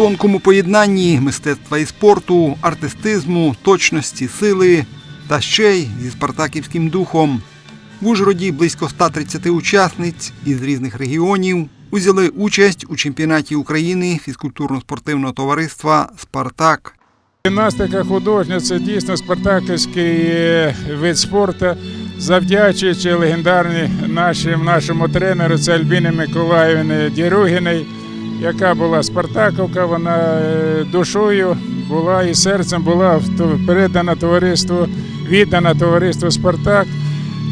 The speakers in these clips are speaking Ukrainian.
тонкому поєднанні мистецтва і спорту, артистизму, точності, сили та ще й зі спартаківським духом. В Ужгороді близько 130 учасниць із різних регіонів узяли участь у чемпіонаті України фізкультурно-спортивного товариства Спартак. Гімнастика художня це дійсно спартаківський е, вид спорту, завдячуючи легендарній нашому тренеру це Альбіні Миколаївні Діругіній, яка була Спартаковка, вона е, душою була і серцем була передана товариству, віддана товариству Спартак.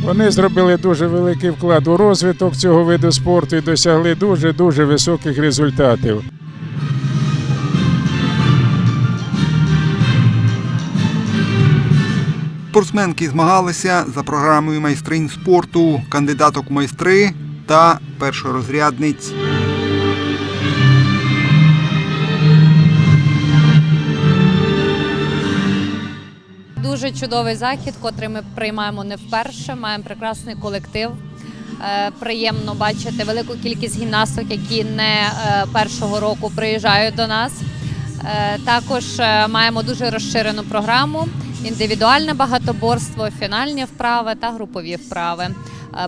Вони зробили дуже великий вклад у розвиток цього виду спорту і досягли дуже-дуже високих результатів. Спортсменки змагалися за програмою майстринь спорту, кандидаток майстри та першорозрядниць. Дуже чудовий захід, котрий ми приймаємо не вперше. Маємо прекрасний колектив. Е, Приємно бачити велику кількість гімнасток, які не е, першого року приїжджають до нас. Е, Також маємо дуже розширену програму: індивідуальне багатоборство, фінальні вправи та групові вправи.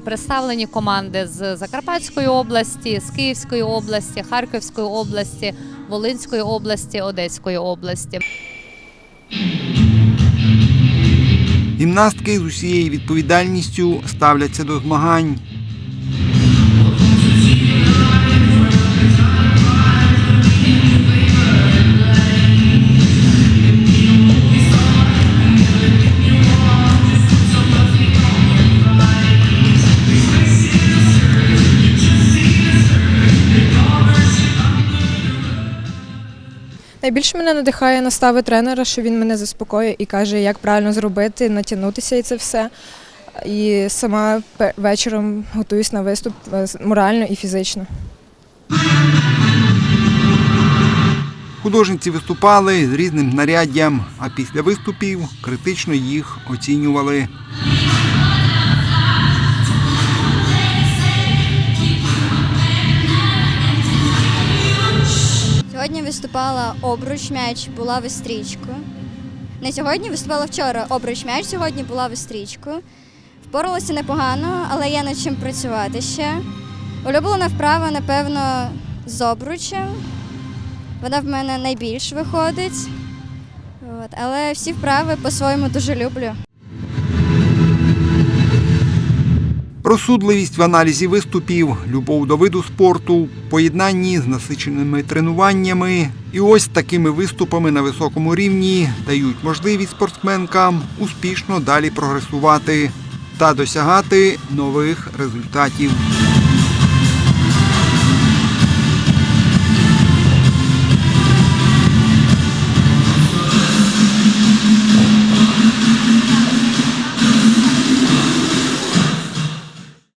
Представлені команди з Закарпатської області, з Київської області, Харківської області, Волинської області, Одеської області. Гімнастки з усією відповідальністю ставляться до змагань. Найбільше мене надихає настави тренера, що він мене заспокоює і каже, як правильно зробити, натягнутися і це все. І сама вечором готуюсь на виступ е, морально і фізично. Художниці виступали з різним знаряддям, а після виступів критично їх оцінювали. Виступала обруч м'яч, була вистрічкою. Не сьогодні виступала вчора. Обруч м'яч сьогодні була вистрічкою. Впоралася непогано, але є над чим працювати ще. Улюблена вправа, напевно, з обручем. Вона в мене найбільш виходить. От. Але всі вправи по-своєму дуже люблю. Розсудливість в аналізі виступів, любов до виду спорту, поєднанні з насиченими тренуваннями і ось такими виступами на високому рівні дають можливість спортсменкам успішно далі прогресувати та досягати нових результатів.